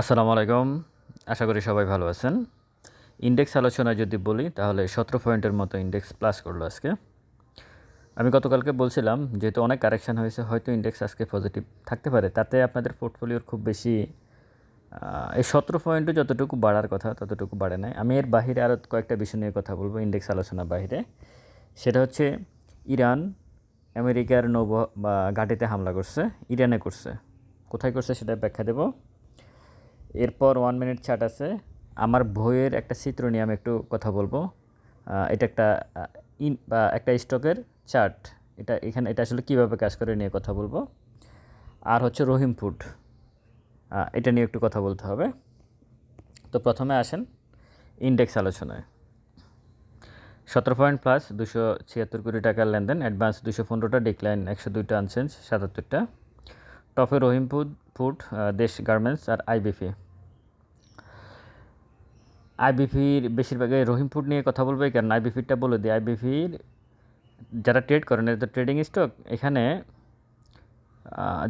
আসসালামু আলাইকুম। আশা করি সবাই ভালো আছেন। ইন্ডেক্স আলোচনায় যদি বলি, তাহলে সতেরো পয়েন্টের মতো ইন্ডেক্স প্লাস করল আজকে। আমি গতকালকে বলছিলাম, যেহেতু অনেক কারেকশান হয়েছে, হয়তো ইন্ডেক্স আজকে পজিটিভ থাকতে পারে। তাতে আপনাদের পোর্টফোলিওর খুব বেশি এই সতেরো পয়েন্টও যতটুকু বাড়ার কথা, ততটুকু বাড়ে নাই। আমি এর বাহিরে আরও কয়েকটা বিষয় নিয়ে কথা বলব ইন্ডেক্স আলোচনার বাইরে সেটা হচ্ছে ইরান, আমেরিকার নৌ বা ঘাঁটিতে হামলা করছে, ইরানে করছে। কোথায় করছে সেটা ব্যাখ্যা দেবো? এরপর ওয়ান মিনিট চার্ট আছে। আমার বইয়ের একটা চিত্র নিয়ে আমি একটু কথা বলব। এটা একটা ইন বা একটা স্টকের চার্ট এটা এখানে, এটা আসলে কীভাবে কাজ করে নিয়ে কথা বলব। আর হচ্ছে রহিম ফুড এটা নিয়ে একটু কথা বলতে হবে। তো প্রথমে আসেন ইন্ডেক্স আলোচনায়। সতেরো পয়েন্ট প্লাস দুশো ছিয়াত্তর কোটি টাকার লেনদেন অ্যাডভান্স দুশো পনেরোটা ডিক্লাইন একশো দুইটা আনচেঞ্জ সাতাত্তরটা। টপে Rahim food food Desh garments আর আইবিপি আইবিপির বেশিরভাগই রহিম ফুড নিয়ে কথা বলব কারণ আইবিপিরটা বলে দিই আইবিপির যারা ট্রেড করেন এটা ট্রেডিং স্টক এখানে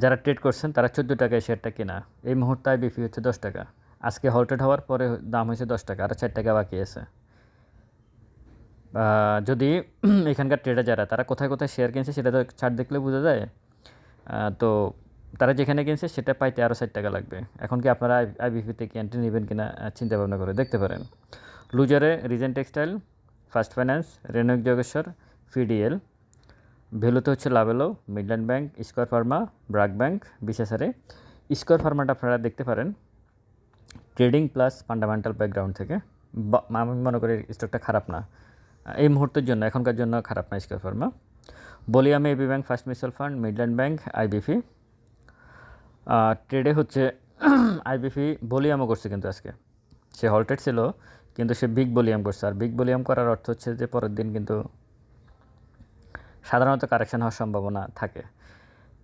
যারা ট্রেড করছেন, তারা চোদ্দ টাকায় শেয়ারটা কেনা। এই মুহূর্তে আইবিপি হচ্ছে দশ টাকা। আজকে হল্টেড হওয়ার পরে দাম হয়েছে দশ টাকা, আর চার টাকা বাকি আছে। যদি এখানকার ট্রেডার যারা, তারা কোথায় কোথায় শেয়ার কিনছে, সেটা তো ছাড় দেখলে বোঝা যায়। তো তারা যেখানে কিনছে সেটা পাইতে আরও ষাট টাকা লাগবে। এখন কি আপনারা আইবিপিতে কি এন্ট্রি নেবেন কিনা চিন্তা ভাবনা করে দেখতে পারেন। লুজারে রিজেন টেক্সটাইল ফার্স্ট ফাইন্যান্স রেনক যোগেশ্বর ফিডিএল ভ্যালুতে হচ্ছে Lovello Midland bank square pharma BRAC bank বিশেষারে square ফার্মাটা আপনারা দেখতে পারেন। ট্রেডিং প্লাস ফান্ডামেন্টাল ব্যাকগ্রাউন্ড থেকে। আমি মনে করি স্টকটা খারাপ না। এই মুহূর্তের জন্য, এখনকার জন্য খারাপ না square pharma বলিয়ামে AB bank first mutual fund Midland bank IBP ট্রেডে হচ্ছে আইবিপি বলিয়ামও করছে কিন্তু আজকে। সে হল্টেড ছিল, কিন্তু সে বিগ বলিয়াম করছে। আর বিগ বলিয়াম করার অর্থ হচ্ছে যে পরের দিন কিন্তু সাধারণত কারেকশন হওয়ার সম্ভাবনা থাকে।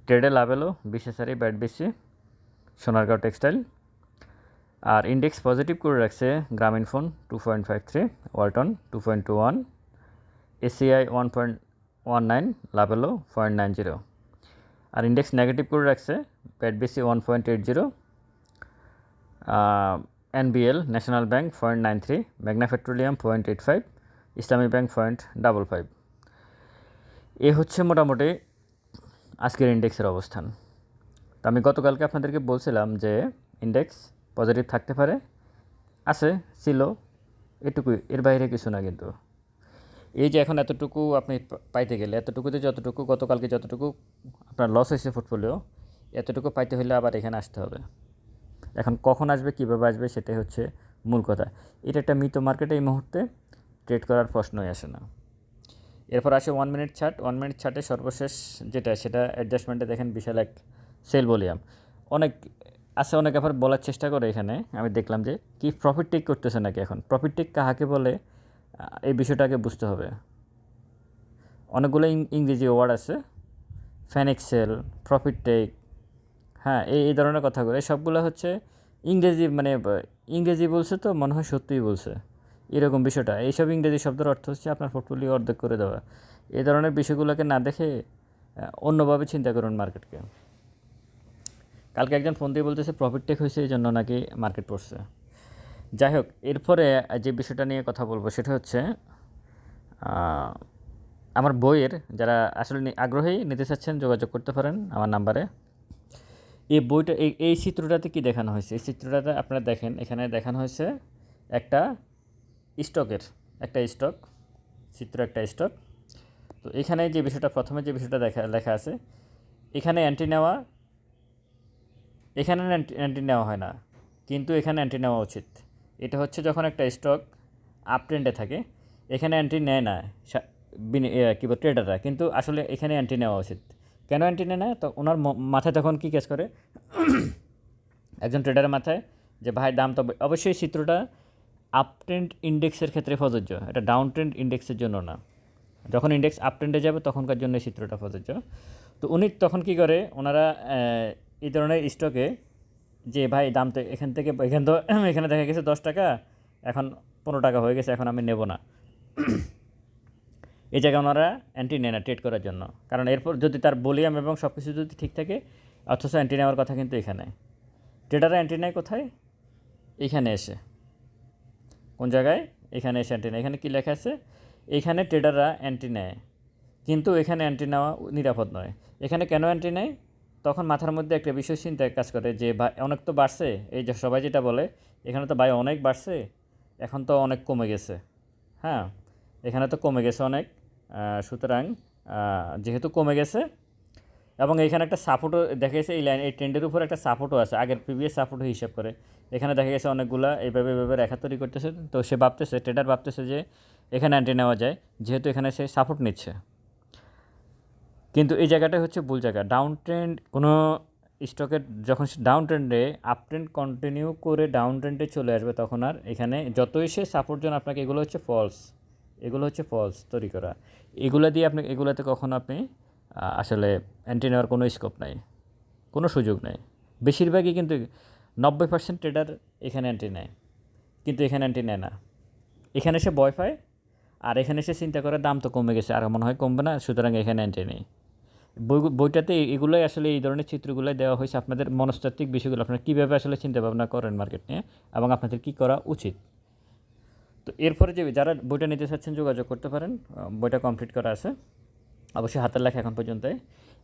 ট্রেডে লাভ এলো বিশেষারি ব্যাট বেশি সোনারগাঁও টেক্সটাইল আর ইন্ডেক্স পজিটিভ করে রাখছে Grameen phone two point five three Walton two point two one ACI one point one nine Lovello point nine zero আর ইন্ডেক্স নেগেটিভ করে রাখছে BAT BC one point eight zero NBL national bank point nine three Magna petroleum point eight five Islami bank point double five এ হচ্ছে মোটামুটি আজকের ইন্ডেক্সের অবস্থান। তো আমি গতকালকে আপনাদেরকে বলছিলাম যে ইন্ডেক্স পজিটিভ থাকতে পারে, আছে, ছিল, এটুকুই, এর বাইরে কিছু না কিন্তু। এই যে এখন এতটুকু আপনি পাইতে গেলে, এতটুকুতে যতটুকু, গতকালকে যতটুকু আপনার লস হয়েছে পোর্টফোলিও এতটুকু পাইতে হলে আবার এখানে আসতে হবে। এখন কখন আসবে, কীভাবে আসবে সেটাই হচ্ছে মূল কথা। এটা একটা মৃত মার্কেটে এই মুহূর্তে ট্রেড করার প্রশ্নই আসে না। এরপর আসে one minute chart one minute ছাটে সর্বশেষ যেটা, সেটা অ্যাডজাস্টমেন্টে দেখেন বিশাল এক সেল ভলিউম অনেক, আছে অনেক আবার বলার চেষ্টা করে এখানে। আমি দেখলাম যে কি প্রফিট টেক করতেছে নাকি এখন? প্রফিট টেক কাহাকে বলে? এই বিষয়টাকে বুঝতে হবে। অনেকগুলো ইংরেজি ওয়ার্ড আছে। ফ্যানেক্সেল প্রফিট টেক হ্যাঁ এই এই ধরনের কথাগুলো। এই সবগুলো হচ্ছে ইংরেজি মানে ইংরেজি বলছে তো, মনে হয় সত্যিই বলছে। এরকম বিষয়টা। এইসব ইংরেজি শব্দের অর্থ হচ্ছে আপনার পোর্টফোলিও অর্ধেক করে দেওয়া। এই ধরনের বিষয়গুলোকে না দেখে অন্যভাবে চিন্তা করুন মার্কেটকে। কালকে একজন ফোন দিয়ে বলতেছে প্রফিট টেক হয়েছে এই জন্য নাকি মার্কেট পড়ছে? যাই হোক, এরপরে যে বিষয়টা নিয়ে কথা বলব, সেটা হচ্ছে আমার বইয়ের যারা আসলে আগ্রহী, নিতে চাচ্ছেন, যোগাযোগ করতে পারেন আমার নাম্বারে। এই বইটা, এই চিত্রটাতে কি দেখানো হয়েছে? এই চিত্রটাতে আপনারা দেখেন, এখানে দেখানো হয়েছে একটা স্টকের, একটা স্টক, চিত্র একটা স্টক। তো এখানে যে বিষয়টা, প্রথমে যে বিষয়টা দেখা, লেখা আছে, এখানে অ্যান্টি নেওয়া, এখানে অ্যান্টি নেওয়া হয় না, কিন্তু এখানে অ্যান্টি নেওয়া উচিত। এটা হচ্ছে যখন একটা স্টক আপ ট্রেন্ডে থাকে, এখানে অ্যান্টি নেয় না কী বল ট্রেডাররা কিন্তু আসলে এখানে অ্যান্টি নেওয়া উচিত। কেন অ্যান্টি নেয় না? তো ওনার মাথায় তখন কী কেস করে? একজন ট্রেডারের মাথায় যে, ভাই, দাম তো অবশ্যই চিত্রটা আপ ট্রেন্ড ইন্ডেক্সের ক্ষেত্রে প্রযোজ্য। এটা ডাউন ট্রেন্ড ইন্ডেক্সের জন্য না। যখন ইন্ডেক্স আপ ট্রেন্ডে যাবে, তখনকার জন্য এই চিত্রটা প্রযোজ্য। তো উনি তখন কি করে? ওনারা এই ধরনের স্টকে যে, ভাই, দাম তো এখান থেকে, এখান তো, এখানে দেখা গেছে দশ টাকা, এখন পনেরো টাকা হয়ে গেছে, এখন আমি নেব না। এই জায়গায় ওনারা অ্যান্টি নেয় না ট্রেড করার জন্য। কারণ এরপর যদি তার ভলিউম এবং সব কিছু যদি ঠিক থাকে, অথচ অ্যান্টি নেওয়ার কথা কিন্তু এখানে। ট্রেডাররা অ্যান্টি নেয় কোথায়? এইখানে এসে। কোন জায়গায়? এখানে এসে অ্যান্টি নেয় এখানে কী লেখা আছে? এখানে ট্রেডাররা অ্যান্টি নেয় কিন্তু এখানে অ্যান্টি নেওয়া নিরাপদ নয়। এখানে কেন অ্যান্টি নেয় তখন মাথার মধ্যে একটা বিষয় চিন্তায় কাজ করে যে অনেক তো বাড়ছে। এই যে সবাই যেটা বলে, এখানে তো ভাই অনেক বাড়ছে, এখন তো অনেক কমে গেছে। হ্যাঁ এখানে তো কমে গেছে অনেক। সুতরাং যেহেতু কমে গেছে, এবং এখানে একটা সাপোর্টও দেখা গেছে, এই লাইন এই ট্রেন্ডের উপর একটা সাপোর্টও আছে, আগের প্রিভিয়াস সাপোর্টও হিসাব করে। এখানে দেখা গেছে অনেকগুলা এইভাবে এইভাবে রেখা তৈরি করতেছে, তো সে ভাবতেছে ট্রেডার ভাবতেছে যে এখানে অ্যান্টি নেওয়া যায়, যেহেতু এখানে সে সাপোর্ট নিচ্ছে। কিন্তু এই জায়গাটা হচ্ছে ভুল জায়গা। ডাউন ট্রেন্ড কোনো স্টকের যখন সে ডাউন ট্রেন্ডে আপ ট্রেন্ড কন্টিনিউ করে ডাউন ট্রেন্ডে চলে আসবে, তখন আর এখানে যতই সে সাপোর্ট জন আপনাকে, এগুলো হচ্ছে ফলস এগুলো হচ্ছে ফলস তৈরি করা। এগুলো দিয়ে আপনি, এগুলোতে কখনো আপনি আসলে অ্যান্টি নেওয়ার কোনো স্কোপ নাই, কোনো সুযোগ নেই। বেশিরভাগই কিন্তু নব্বই পার্সেন্ট ট্রেডার এখানে অ্যান্টি নেয়, কিন্তু এখানে অ্যান্টি নেয় না। এখানে এসে ভয় পায়, আর এখানে এসে চিন্তা করে দাম তো কমে গেছে, আর মনে হয় কমবে না, সুতরাং এখানে অ্যান্টি নেই। বই, বইটাতে এগুলোই আসলে এই ধরনের চিত্রগুলোই দেওয়া হয়েছে, আপনাদের মনস্তাত্ত্বিক বিষয়গুলো আপনারা কীভাবে আসলে চিন্তা ভাবনা করেন মার্কেট নিয়ে, এবং আপনাদের কী করা উচিত? তো এরপরে যে যারা বইটা নিতে চাচ্ছেন, যোগাযোগ করতে পারেন। বইটা কমপ্লিট করা আছে। অবশ্যই হাতের লেখা এখন পর্যন্ত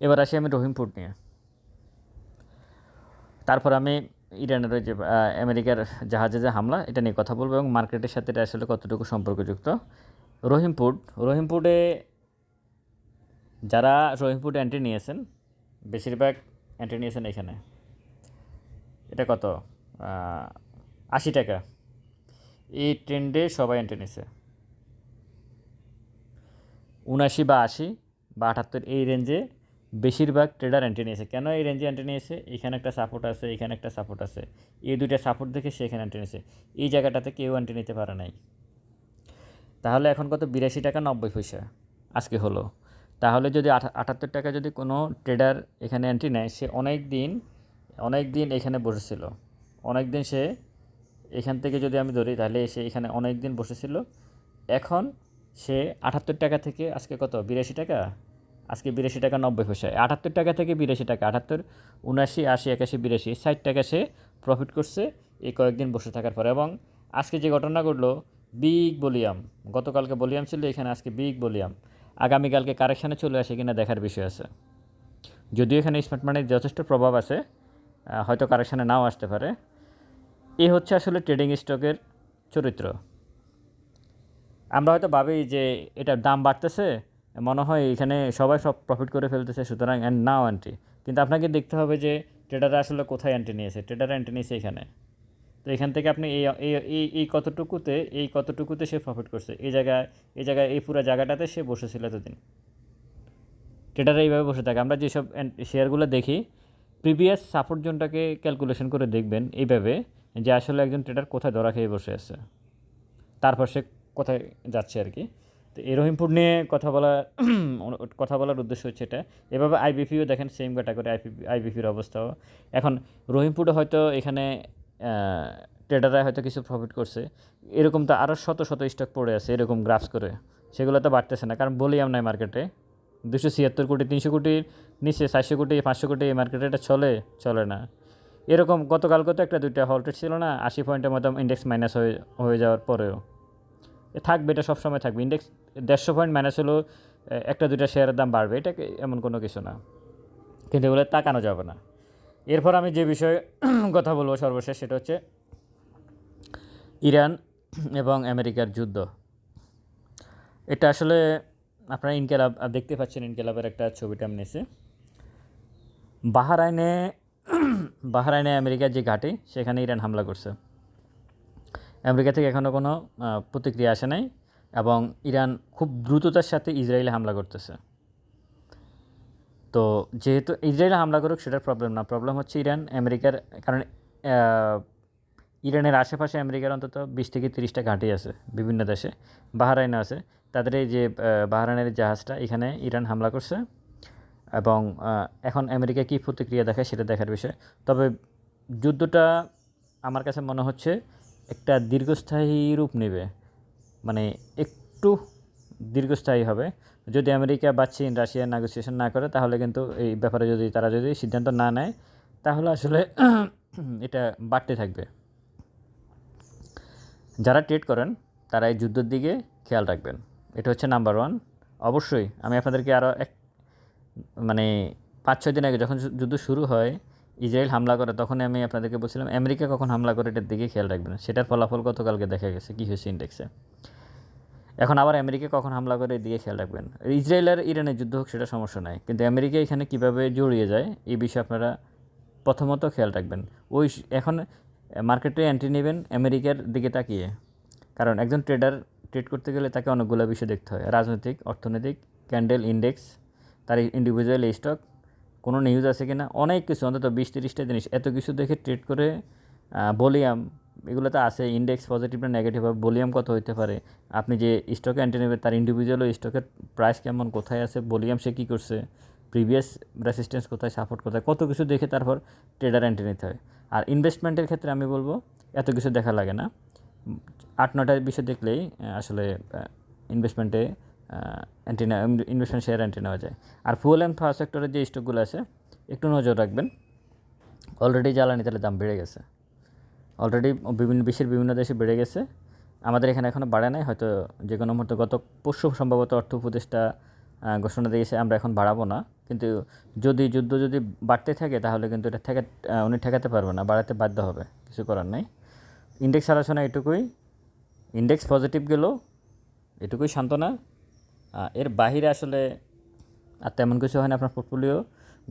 এবার আসি আমি রহিমপুর নিয়ে। তারপর আমি ইরানের ওই যে আমেরিকার জাহাজে যে হামলা, এটা নিয়ে কথা বলব এবং মার্কেটের সাথে এটা আসলে কতটুকু সম্পর্কযুক্ত। রহিমপুর, রহিমপুরে যারা রহিমপুরে এন্ট্রি নিয়েছেন, বেশিরভাগ অ্যান্ট্রি নিয়েছেন এখানে। এটা কত? আশি টাকা। এই ট্রেন্ডে সবাই এন্ট্রি নিয়েছে উনাশি বা আশি বা আটাত্তর এই রেঞ্জে বেশিরভাগ ট্রেডার এন্ট্রি নিয়েছে। কেন এই রেঞ্জে এন্ট্রি নিয়েছে? এখানে একটা সাপোর্ট আছে, এখানে একটা সাপোর্ট আছে। এই দুইটা সাপোর্ট দেখে সে এখানে এন্ট্রি নিয়েছে। এই জায়গাটাতে কেউ এন্ট্রি নিতে পারে নাই। তাহলে এখন কত? বিরাশি টাকা নব্বই পয়সা আজকে হলো। তাহলে যদি আটাত্তর টাকা যদি কোনো ট্রেডার এখানে এন্ট্রি নেয়, সে অনেক দিন অনেক দিন এখানে বসেছিল। অনেক দিন সে এখান থেকে যদি আমি ধরি, তাহলে সে এখানে অনেক দিন বসেছিল। এখন সে আটাত্তর টাকা থেকে, আজকে কত? বিরাশি টাকা? আজকে বিরাশি টাকা নব্বই পয়সা আটাত্তর টাকা থেকে বিরাশি টাকা, আটাত্তর উনাশি আশি, একাশি, বিরাশি, ষাট টাকা সে প্রফিট করছে এই কয়েকদিন বসে থাকার পরে। এবং আজকে যে ঘটনা ঘটলো বিগ বলিয়াম গতকালকে বলিয়াম ছিল, এখানে আজকে বিগ বলিয়াম আগামীকালকে কারেকশানে চলে আসে কিনা দেখার বিষয় আছে। যদিও এখানে স্মার্ট মানির যথেষ্ট প্রভাব আছে হয়তো কারেকশানে নাও আসতে পারে। এই হচ্ছে আসলে ট্রেডিং স্টকের চরিত্র। আমরা হয়তো ভাবি যে এটার দাম বাড়তেছে, মনে হয় এখানে সবাই সব প্রফিট করে ফেলতেছে, সুতরাং অ্যান্ড নাও অ্যান্টি কিন্তু আপনাকে দেখতে হবে যে ট্রেডাররা আসলে কোথায় অ্যান্টি নিয়েছে ট্রেডার অ্যান্টি নিয়েছে এখানে। তো এখান থেকে আপনি এই, এই- এই এই কতটুকুতে এই কতটুকুতে সে প্রফিট করছে? এই জায়গায় এই জায়গায়, এই পুরো জায়গাটাতে সে বসেছিল এতদিন। ট্রেডাররা এইভাবে বসে থাকে। আমরা যেসব শেয়ারগুলো দেখি প্রিভিয়াস সাপোর্ট জোনটাকে ক্যালকুলেশন করে দেখবেন এইভাবে। যে আসলে একজন ট্রেডার কোথায় ধরা খেয়ে বসে আছে। তারপর সে কোথায় যাচ্ছে আর কি। তো এই রহিমপুর নিয়ে কথা বলা, কথা বলার উদ্দেশ্য হচ্ছে এটা। এভাবে আইবিপিও দেখেন সেম ক্যাটাগরি আইপিপি আইবিপির অবস্থাও। এখন রহিমপুরে হয়তো এখানে ট্রেডাররা হয়তো কিছু প্রফিট করছে। এরকম তো আরও শত শত স্টক পড়ে আছে, এরকম গ্রাফস করে। সেগুলো তো বাড়তেছে না, কারণ বলিয়াম নাই মার্কেটে দুশো ছিয়াত্তর কোটি, তিনশো কোটির নিচে, চারশো কোটি, পাঁচশো কোটি এই মার্কেটে এটা চলে চলে না। এরকম গতকালকে তো একটা দুইটা হল্টেড ছিল না, আশি পয়েন্টের মতো ইন্ডেক্স মাইনাস হয়ে হয়ে যাওয়ার পরেও। থাকবে, এটা সবসময় থাকবে। ইন্ডেক্স দেড়শো পয়েন্ট মাইনাস হলেও একটা দুইটা শেয়ারের দাম বাড়বে এটা এমন কোনো কিছু না। কিন্তু এগুলো তাকানো যাবে না। এরপর আমি যে বিষয়ে কথা বলব সর্বশেষ, সেটা হচ্ছে ইরান এবং আমেরিকার যুদ্ধ। এটা আসলে আপনারা ইনকেলাব দেখতে পাচ্ছেন ইনকেলাবের একটা ছবিটা আমি নিয়েছি। বাহারাইনে বাহারাইনে আমেরিকার যে ঘাঁটি, সেখানে ইরান হামলা করছে। আমেরিকা থেকে এখনও কোনো প্রতিক্রিয়া আসে নাই এবং ইরান খুব দ্রুততার সাথে ইসরায়েলে হামলা করতেছে। তো যেহেতু ইসরায়েলে হামলা করুক, সেটার প্রবলেম না। প্রবলেম হচ্ছে ইরান, আমেরিকার, কারণ ইরানের আশেপাশে আমেরিকার অন্তত বিশ থেকে তিরিশটা ঘাঁটি আছে বিভিন্ন দেশে, বাহারাইনে আছে। তাদের এই যে বাহারাইনের জাহাজটা, এখানে ইরান হামলা করছে। এবং এখন আমেরিকা কী প্রতিক্রিয়া দেখায় সেটা দেখার বিষয়। তবে যুদ্ধটা আমার কাছে মনে হচ্ছে একটা দীর্ঘস্থায়ী রূপ নেবে। মানে একটু দীর্ঘস্থায়ী হবে। যদি আমেরিকা বা চীন রাশিয়া নেগোসিয়েশন না করে, তাহলে কিন্তু এই ব্যাপারে যদি তারা যদি সিদ্ধান্ত না নেয়, তাহলে আসলে এটা বাড়তে থাকবে। যারা ট্রেড করেন, তারা এই যুদ্ধের দিকে খেয়াল রাখবেন। এটা হচ্ছে নাম্বার ওয়ান অবশ্যই আমি আপনাদেরকে আরও এক মানে পাঁচ, ছয় দিন আগে যখন যুদ্ধ শুরু হয়, ইসরায়েল হামলা করে, তখনই আমি আপনাদেরকে বলছিলাম, আমেরিকা কখন হামলা করে এটার দিকে খেয়াল রাখবেন সেটার ফলাফল গতকালকে দেখা গেছে, কী হয়েছে ইন্ডেক্সে এখন আবার আমেরিকা কখন হামলা করে এদিকে খেয়াল রাখবেন। ইসরায়েল আর ইরানের যুদ্ধ হোক, সেটা সমস্যা নাই। কিন্তু আমেরিকা এখানে কীভাবে জড়িয়ে যায় এই বিষয়ে আপনারা প্রথমত খেয়াল রাখবেন। ওই এখন মার্কেটে এন্ট্রি নেবেন, আমেরিকার দিকে তাকিয়ে। কারণ একজন ট্রেডার ট্রেড করতে গেলে তাকে অনেকগুলো বিষয় দেখতে হয়। রাজনৈতিক, অর্থনৈতিক ক্যান্ডেল ইন্ডেক্স তার ইন্ডিভিজুয়াল স্টক কোনো নিউজ আছে কি না অনেক কিছু, অন্তত বিশ তিরিশটা জিনিস, এত কিছু দেখে ট্রেড করে বলিয়াম এগুলো তো আছে ইন্ডেক্স পজিটিভ না নেগেটিভ হবে ভলিউম কত হইতে পারে, আপনি যে স্টকে এন্ট্রি নেবেন, তার ইন্ডিভিজুয়াল স্টকের প্রাইস কেমন, কোথায় আছে ভলিউম সে কী করছে প্রিভিয়াস রেসিস্টেন্স কোথায় সাপোর্ট কোথায়, কত কিছু দেখে তারপর ট্রেডার এন্ট্রি নিতে হয়। আর ইনভেস্টমেন্টের ক্ষেত্রে আমি বলব, এত কিছু দেখা লাগে না। আট নটা বিষয় দেখলেই আসলে ইনভেস্টমেন্টে এন্ট্রি ইনভেস্টমেন্ট শেয়ার এন্ট্রি নেওয়া যায়। আর ফুয়েল অ্যান্ড পাওয়ার সেক্টরের যে স্টকগুলো আছে, একটু নজর রাখবেন। অলরেডি জ্বালানি তেলের দাম বেড়ে গেছে। অলরেডি বিভিন্ন, বিশ্বের বিভিন্ন দেশে বেড়ে গেছে। আমাদের এখানে এখনও বাড়ে নাই, হয়তো যে কোনো মুহূর্তে গত পরশু সম্ভবত অর্থ উপদেষ্টা ঘোষণা দিয়েছে, আমরা এখন বাড়াবো না। কিন্তু যদি যুদ্ধ যদি বাড়তে থাকে, তাহলে কিন্তু এটা ঠেকা উনি ঠেকাতে পারবে না, বাড়াতে বাধ্য হবে, কিছু করার নাই। ইন্ডেক্স আলোচনা এটুকুই। ইন্ডেক্স পজিটিভ গেল, এটুকুই সান্ত্বনা। এর বাহিরে আসলে আর তেমন কিছু হয় না আপনার পোর্টফোলিও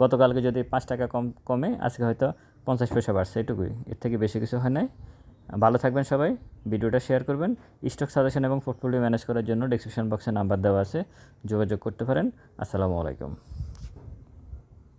গতকালকে যদি পাঁচ টাকা কম, কমে, আজকে হয়তো পঞ্চাশ পয়সা বাড়ছে, এটুকুই। এর থেকে বেশি কিছু হয় নাই। ভালো থাকবেন সবাই, ভিডিওটা শেয়ার করবেন। স্টক সাজেশন এবং পোর্টফোলিও ম্যানেজ করার জন্য ডিসক্রিপশন বক্সে নাম্বার দেওয়া আছে, যোগাযোগ করতে পারেন। আসসালামু আলাইকুম।